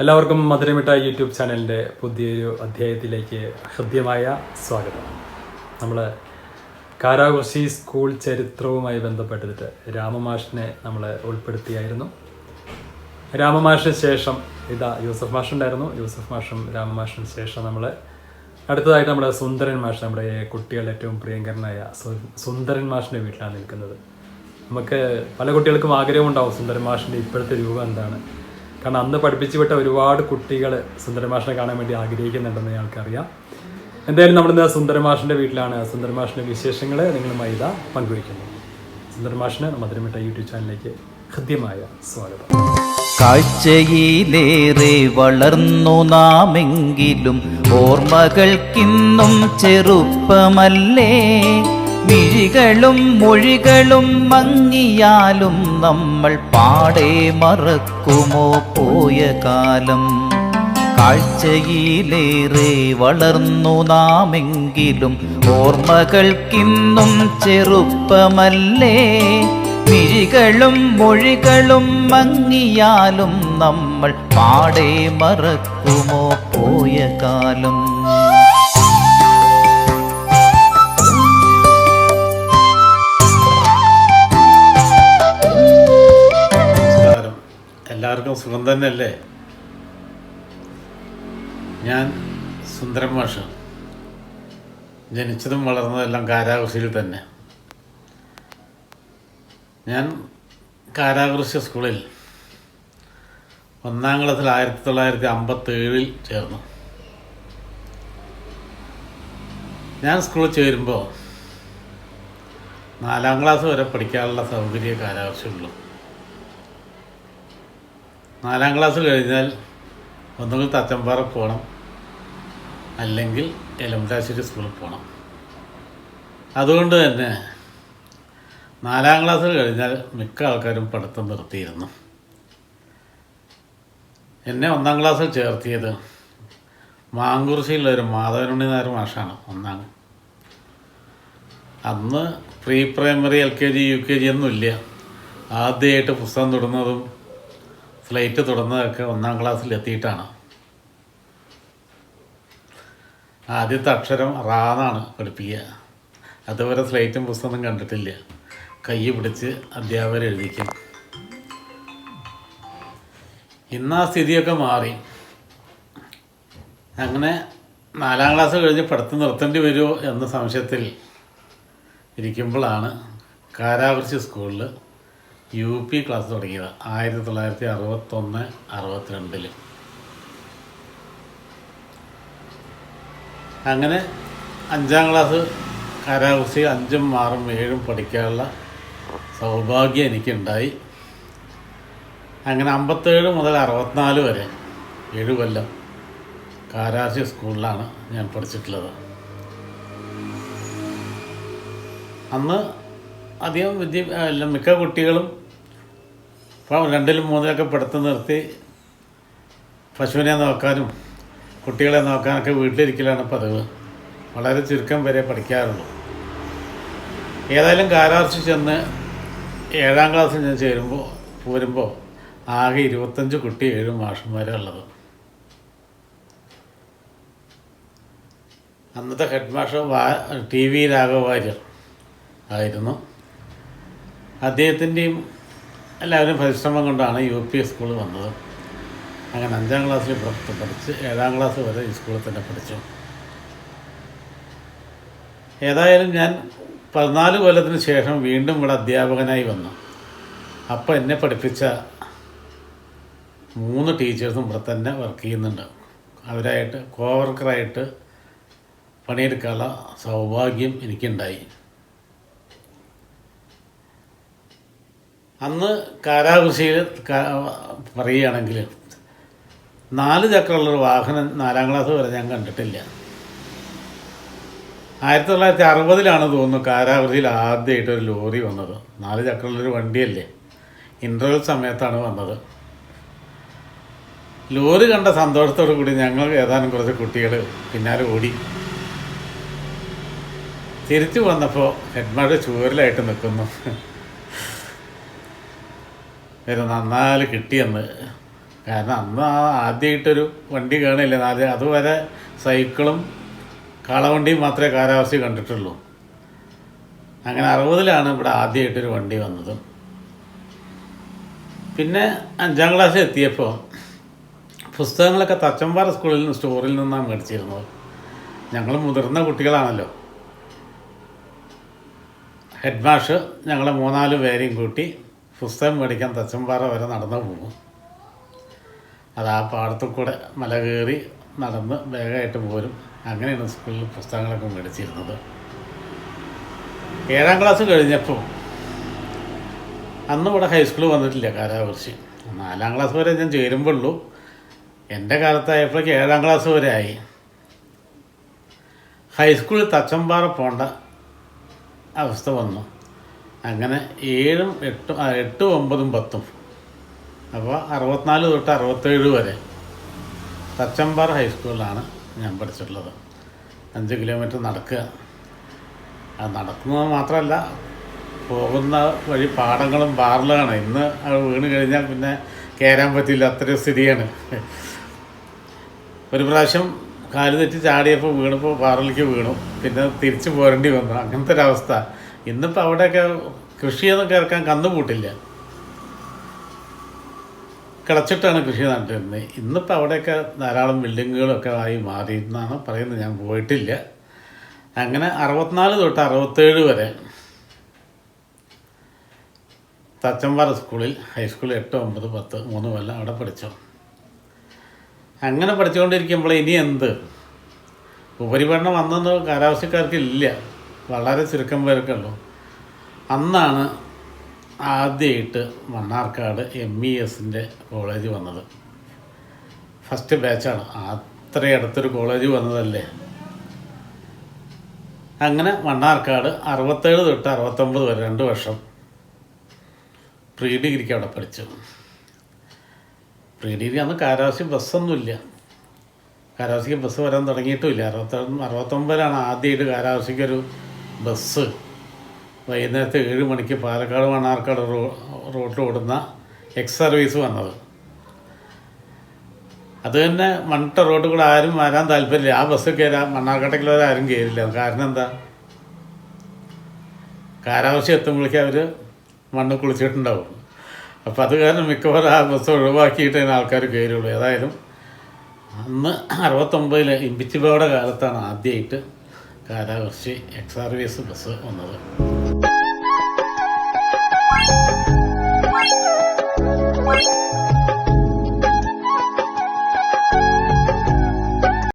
എല്ലാവർക്കും മധുരമിട്ട യൂട്യൂബ് ചാനലിന്റെ പുതിയൊരു അധ്യായത്തിലേക്ക് ഹൃദ്യമായ സ്വാഗതം. നമ്മൾ കാരാകൃഷി സ്കൂൾ ചരിത്രവുമായി ബന്ധപ്പെട്ടിട്ട് രാമമാഷിനെ നമ്മൾ ഉൾപ്പെടുത്തിയായിരുന്നു. രാമമാഷിന് ശേഷം ഇതാ യൂസഫ് മാഷ് ഉണ്ടായിരുന്നു. യൂസഫ് മാഷും രാമമാഷിന് ശേഷം നമ്മൾ അടുത്തതായിട്ട് നമ്മുടെ സുന്ദരൻ മാഷ് നമ്മുടെ കുട്ടികളുടെ ഏറ്റവും പ്രിയങ്കരനായ സുന്ദരൻ മാഷിന്റെ വീട്ടിലാണ് നിൽക്കുന്നത്. നമുക്ക് പല കുട്ടികൾക്കും ആഗ്രഹമുണ്ടാവും സുന്ദരൻ മാഷിന്റെ ഇപ്പോഴത്തെ രൂപം എന്താണ്? കാരണം അന്ന് പഠിപ്പിച്ചു വിട്ട ഒരുപാട് കുട്ടികൾ സുന്ദരമാഷിനെ കാണാൻ വേണ്ടി ആഗ്രഹിക്കുന്നുണ്ടെന്ന് ഞങ്ങൾക്കറിയാം. എന്തായാലും നമ്മളിന്ന് സുന്ദരൻ മാഷിന്റെ വീട്ടിലാണ്. സുന്ദരമാഷിന്റെ വിശേഷങ്ങൾ നിങ്ങളുമായി ഇതാ പങ്കുവയ്ക്കുന്നു. സുന്ദരമാഷിന് മധുരമിട്ട യൂട്യൂബ് ചാനലിലേക്ക് ഹൃദ്യമായ സ്വാഗതം. കാഴ്ചയിലേറെ വളർന്നു നാമെങ്കിലും ഓർമ്മകൾക്കിന്നും ചെറുപ്പമല്ലേ? മിഴികളും മൊഴികളും മങ്ങിയാലും നമ്മൾ പാടെ മറക്കുമോ പോയ കാലം? കാഴ്ചയിലേറെ വളർന്നു നാമെങ്കിലും ഓർമ്മകൾക്കിന്നും ചെറുപ്പമല്ലേ? മിഴികളും മൊഴികളും മങ്ങിയാലും നമ്മൾ പാടെ മറക്കുമോ പോയ കാലം? എല്ലാവർക്കും സുഖം തന്നെയല്ലേ? ഞാൻ സുന്ദരൻ മാഷ. ജനിച്ചതും വളർന്നതെല്ലാം കാരാകൃഷിയിൽ തന്നെ. ഞാൻ കാരാകൃഷി സ്കൂളിൽ ഒന്നാം ക്ലാസ്സിൽ ആയിരത്തി തൊള്ളായിരത്തി അമ്പത്തേഴിൽ ചേർന്നു. ഞാൻ സ്കൂളിൽ ചേരുമ്പോൾ നാലാം ക്ലാസ് വരെ പഠിക്കാനുള്ള സൗകര്യ കാരാകുറിശിയുള്ളൂ നാലാം ക്ലാസ് കഴിഞ്ഞാൽ ഒന്നുകിൽ തച്ചമ്പാറ പോകണം അല്ലെങ്കിൽ എലമതാശ്ശേരി സ്കൂളിൽ പോകണം അതുകൊണ്ട് തന്നെ നാലാം ക്ലാസ് കഴിഞ്ഞാൽ മിക്ക ആൾക്കാരും പഠിത്തം നിർത്തിയിരുന്നു. എന്നെ ഒന്നാം ക്ലാസ്സിൽ ചേർത്തിയത് മാങ്കുറിശിയിലുള്ള ഒരു മാധവനുണ്ണി നായർ മാഷാണ് ഒന്നാം അന്ന് pre primary L K G U K G ഒന്നുമില്ല. ആദ്യമായിട്ട് പുസ്തകം തൊടുന്നതും സ്ലേറ്റ് തുടർന്നതൊക്കെ ഒന്നാം ക്ലാസ്സിൽ എത്തിയിട്ടാണ്. ആദ്യത്തെ അക്ഷരം റാന്നാണ് പഠിപ്പിക്കുക. അതുവരെ സ്ലേറ്റും പുസ്തകം കണ്ടിട്ടില്ല. കൈ പിടിച്ച് അധ്യാപകർ എഴുതിക്കും. ഇന്ന് ആ സ്ഥിതിയൊക്കെ മാറി. അങ്ങനെ നാലാം ക്ലാസ് കഴിഞ്ഞ് പഠിത്തം നിർത്തേണ്ടി വരുമോ എന്ന സംശയത്തിൽ ഇരിക്കുമ്പോഴാണ് കാരാകുറിശി സ്കൂളിൽ യു പി ക്ലാസ് തുടങ്ങിയത് ആയിരത്തി തൊള്ളായിരത്തി അറുപത്തൊന്ന് അറുപത്തിരണ്ടിൽ അങ്ങനെ അഞ്ചാം ക്ലാസ് കാരാകുറിശി അഞ്ചും ആറും ഏഴും പഠിക്കാനുള്ള സൗഭാഗ്യം എനിക്കുണ്ടായി. അങ്ങനെ അമ്പത്തേഴ് മുതൽ അറുപത്തിനാല് വരെ ഏഴ് കൊല്ലം കാരാശി സ്കൂളിലാണ് ഞാൻ പഠിച്ചിട്ടുള്ളത്. അന്ന് അധികം വിദ്യ മിക്ക കുട്ടികളും ഇപ്പം രണ്ടിലും മൂന്നിലൊക്കെ പെടുത്ത് നിർത്തി പശുവിനെ നോക്കാനും കുട്ടികളെ നോക്കാനൊക്കെ വീട്ടിലിരിക്കലാണ് പതിവ്. വളരെ ചുരുക്കം വരെ പഠിക്കാറുള്ളൂ. ഏതായാലും കാരാർച്ചി ചെന്ന് ഏഴാം ക്ലാസ്സിൽ ഞാൻ ചേരുമ്പോൾ പോരുമ്പോൾ ആകെ ഇരുപത്തഞ്ച് കുട്ടി ഏഴ് മാഷന്മാരെ ഉള്ളത്. അന്നത്തെ ഹെഡ് മാഷ് വാ ടി വി രാഘവാര്യർ ആയിരുന്നു. അദ്ദേഹത്തിന്റെയും എല്ലാവരും പരിശ്രമം കൊണ്ടാണ് യു പി സ്കൂൾ വന്നത്. അങ്ങനെ അഞ്ചാം ക്ലാസ്സിൽ പുറത്ത് പഠിച്ച് ഏഴാം ക്ലാസ് വരെ ഈ സ്കൂളിൽ തന്നെ പഠിച്ചു. ഏതായാലും ഞാൻ പതിനാല് കൊല്ലത്തിന് ശേഷം വീണ്ടും ഇവിടെ അധ്യാപകനായി വന്നു. അപ്പോൾ എന്നെ പഠിപ്പിച്ച മൂന്ന് ടീച്ചേഴ്സും ഇവിടെ തന്നെ വർക്ക് ചെയ്യുന്നുണ്ട്. അവരായിട്ട് കോവർക്കറായിട്ട് പണിയെടുക്കാനുള്ള സൗഭാഗ്യം എനിക്കുണ്ടായി. അന്ന് കാരാകൃഷിയിൽ പറയുകയാണെങ്കിൽ നാല് ചക്രമുള്ളൊരു വാഹനം നാലാം ക്ലാസ് വരെ ഞാൻ കണ്ടിട്ടില്ല. ആയിരത്തി തൊള്ളായിരത്തി അറുപതിലാണ് തോന്നുന്നു കാരാവൃതിയിൽ ആദ്യമായിട്ട് ഒരു ലോറി വന്നത്. നാല് ചക്രമുള്ളൊരു വണ്ടിയല്ലേ. ഇന്റർവെൽ സമയത്താണ് വന്നത്. ലോറി കണ്ട സന്തോഷത്തോടു കൂടി ഞങ്ങൾ ഏതാനും കുറച്ച് കുട്ടികൾ പിന്നാലെ ഓടി. തിരിച്ചു വന്നപ്പോൾ ഹെഡ്മാഡ് ചുവരിലായിട്ട് നിൽക്കുന്നു. ഒരു നന്നാൽ കിട്ടിയെന്ന്. കാരണം അന്ന് ആദ്യമായിട്ടൊരു വണ്ടി കാണില്ല നാല് അതുവരെ സൈക്കിളും കാളവണ്ടിയും മാത്രമേ കാലാവസ്ഥ കണ്ടിട്ടുള്ളൂ. അങ്ങനെ അറുപതിലാണ് ഇവിടെ ആദ്യമായിട്ടൊരു വണ്ടി വന്നത്. പിന്നെ അഞ്ചാം ക്ലാസ്സിൽ എത്തിയപ്പോൾ പുസ്തകങ്ങളൊക്കെ തച്ചമ്പാറ സ്കൂളിൽ നിന്ന് സ്റ്റോറിൽ നിന്നാണ് മേടിച്ചിരുന്നത്. ഞങ്ങൾ മുതിർന്ന കുട്ടികളാണല്ലോ. ഹെഡ് മാഷ് ഞങ്ങളെ മൂന്നാൽ പേരെയും കൂട്ടി പുസ്തകം മേടിക്കാൻ തച്ചമ്പാറ വരെ നടന്നു പോകും. അത് ആ പാടത്തു കൂടെ മല കയറി നടന്ന് വേഗമായിട്ട് പോരും. അങ്ങനെയാണ് സ്കൂളിൽ പുസ്തകങ്ങളൊക്കെ മേടിച്ചിരുന്നത്. ഏഴാം ക്ലാസ് കഴിഞ്ഞപ്പോൾ അന്ന് ഇവിടെ ഹൈസ്കൂൾ വന്നിട്ടില്ല കാലാവർഷി. നാലാം ക്ലാസ് വരെ ഞാൻ ചേരുമ്പോഴുള്ളൂ എന്റെ കാലത്തായപ്പോഴേക്ക് ഏഴാം ക്ലാസ് വരെ ആയി. ഹൈസ്കൂളിൽ തച്ചമ്പാറ പോണ്ട അവസ്ഥ വന്നു. അങ്ങനെ ഏഴും എട്ടും എട്ടും ഒമ്പതും പത്തും. അപ്പോൾ അറുപത്തിനാല് തൊട്ട് അറുപത്തേഴ് വരെ. തച്ചമ്പാറ ഹൈസ്കൂളിലാണ് ഞാൻ പഠിച്ചിട്ടുള്ളത്. അഞ്ച് കിലോമീറ്റർ നടക്കുക. അത് നടക്കുന്നത് മാത്രമല്ല പോകുന്ന വഴി പാടങ്ങളും ബാറിലാണ് ഇന്ന് അത് വീണ് കഴിഞ്ഞാൽ പിന്നെ കയറാൻ പറ്റില്ല അത്രയും സ്ഥിതിയാണ്. ഒരു പ്രാവശ്യം കാൽ തെറ്റി ചാടിയപ്പോൾ വീണപ്പോൾ പാറലേക്ക് വീണു. പിന്നെ തിരിച്ചു പോരേണ്ടി വന്നു. അങ്ങനത്തെ ഒരവസ്ഥ ഇന്നിപ്പോൾ അവിടെയൊക്കെ കൃഷിയൊന്നും കേൾക്കാൻ കന്നുകൂട്ടില്ല കിളച്ചിട്ടാണ് കൃഷി നട്ടിരുന്നത് ഇന്നിപ്പോൾ അവിടെയൊക്കെ ധാരാളം ബിൽഡിങ്ങുകളൊക്കെ ആയി മാറി എന്നാണ് പറയുന്നത്. ഞാൻ പോയിട്ടില്ല. അങ്ങനെ അറുപത്തിനാല് തൊട്ട് അറുപത്തേഴ് വരെ തച്ചമ്പാറ സ്കൂളിൽ ഹൈസ്കൂളിൽ എട്ട് ഒമ്പത് പത്ത് മൂന്ന് കൊല്ലം അവിടെ പഠിച്ചു. അങ്ങനെ പഠിച്ചുകൊണ്ടിരിക്കുമ്പോൾ ഇനി എന്ത്? ഉപരിപഠനം അന്നൊന്നും കാലാവസ്ഥക്കാർക്ക് ഇല്ല. വളരെ ചുരുക്കം പേർക്കുള്ളൂ. അന്നാണ് ആദ്യമായിട്ട് മണ്ണാർക്കാട് എം ഇ എസിന്റെ കോളേജ് വന്നത്. ഫസ്റ്റ് ബാച്ചാണ്. അത്രയും അടുത്തൊരു കോളേജ് വന്നതല്ലേ? അങ്ങനെ മണ്ണാർക്കാട് അറുപത്തേഴ് തൊട്ട് അറുപത്തൊമ്പത് വരെ രണ്ട് വർഷം പ്രീ ഡിഗ്രിക്ക് അവിടെ പഠിച്ചു. പ്രീ ഡിഗ്രി അന്ന് കാരാവശി ബസ്സൊന്നുമില്ല. കാരാവശിക്ക് ബസ് വരാൻ തുടങ്ങിയിട്ടുമില്ല. അറുപത്തി അറുപത്തൊമ്പതിലാണ് ആദ്യമായിട്ട് കാരാവശിക്കൊരു ബസ്. വൈകുന്നേരത്തെ ഏഴ് മണിക്ക് പാലക്കാട് മണ്ണാർക്കാട് റോ റോട്ടിൽ ഓടുന്ന എക്സ് സർവീസ് വന്നത്. അത് തന്നെ മണ്ണിട്ട റോഡിൽ കൂടെ ആരും വരാൻ താല്പര്യമില്ല. ആ ബസ് കയറാൻ മണ്ണാർക്കാട്ടേക്കുള്ളവർ ആരും കയറില്ല. കാരണം എന്താ? കാലാവസ്ഥ എത്തുമ്പോഴേക്കും അവർ മണ്ണ് കുളിച്ചിട്ടുണ്ടാവും. അപ്പോൾ അത് കാരണം മിക്കവാറും ആ ബസ് ഒഴിവാക്കിയിട്ടേ ആൾക്കാർ കയറുള്ളൂ ഏതായാലും അന്ന് അറുപത്തൊമ്പതിൽ ഇമ്പിച്ചിബയുടെ കാലത്താണ് ആദ്യമായിട്ട് കാലാവർഷി X R V S bus വന്നത്